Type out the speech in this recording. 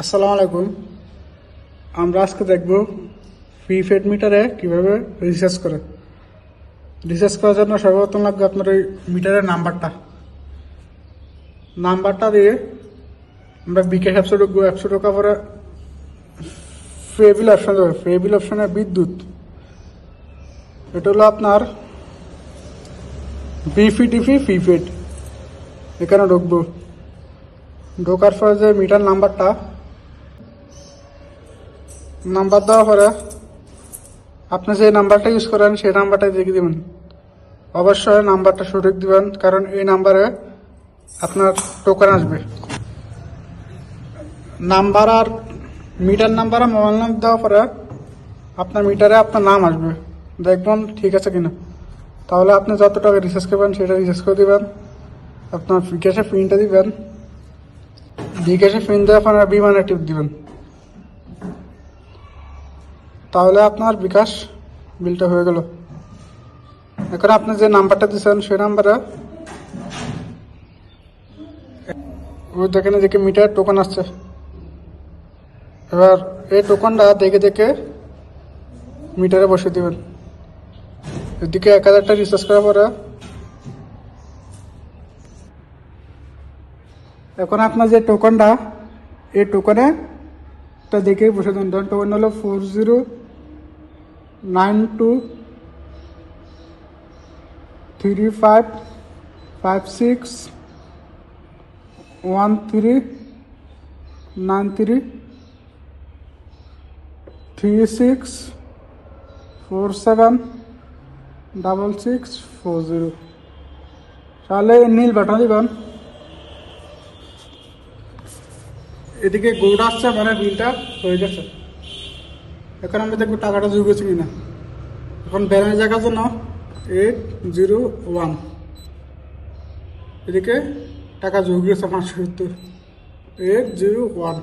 আসসালামু আলাইকুম। আমরা আজকে দেখব প্রিপেড মিটারে কীভাবে রিচার্জ করে। রিচার্জ করার জন্য সর্বপ্রথম লাগবে আপনার ওই মিটারের নাম্বারটা। নাম্বারটা দিয়ে আমরা বিকাশ অ্যাপসে ঢুকবো, অ্যাপসে ঢোকার পরে ফেবিল অপশন যাবে ফেবিল অপশনে বিদ্যুৎ। এটা হলো আপনার বিফি টিফি প্রিপেড এখানে ঢুকবো। ঢোকার পরে যে মিটার নাম্বারটা নাম্বার দেওয়ার পরে আপনি যে নাম্বারটা ইউজ করেন, সেই নাম্বারটাই দেখে দেবেন। অবশ্যই নাম্বারটা সঠিক দিবেন, কারণ এই নাম্বারে আপনার টোকেন আসবে। নাম্বার আর মিটার নাম্বার আর মোবাইল নাম্বার দেওয়ার পরে আপনার মিটারে আপনার নাম আসবে। দেখবেন ঠিক আছে কিনা। তাহলে আপনি যত টাকা রিচার্জ করবেন, সেটা রিচার্জ করে দেবেন। আপনার বিকাশে প্রিন্টটা দিবেন। বিকাশে পিন দেওয়ার পরে বিমানে টিপ দিবেন। তাহলে আপনার বিকাশ বিলটা হয়ে গেল। এখন আপনি যে নাম্বারটা দিচ্ছেন সেই নাম্বারে ওই দেখেন এদিকে মিটার টোকন আসছে। এবার এই টোকনটা দেখে দেখে মিটারে বসে দেবেন। এদিকে এক হাজারটা রিচার্জ করার পরে এখন আপনার যে টোকনটা এই টোকনে দেখে বসে দেন। টোকন হলো four zero nine two three five five six one three nine three three six four seven double six four zero তাহলে নীল বাটন দিবেন এদিকে গোড আসছে মানে বিলটা হয়ে গেছে এখন আমরা দেখব টাকাটা হয়েছে কিনা। এখন ব্যালেন্স দেখার জন্য এইট জিরো ওয়ান এদিকে টাকা যোগ হয়েছে পাঁচশো সত্তর। Eight zero one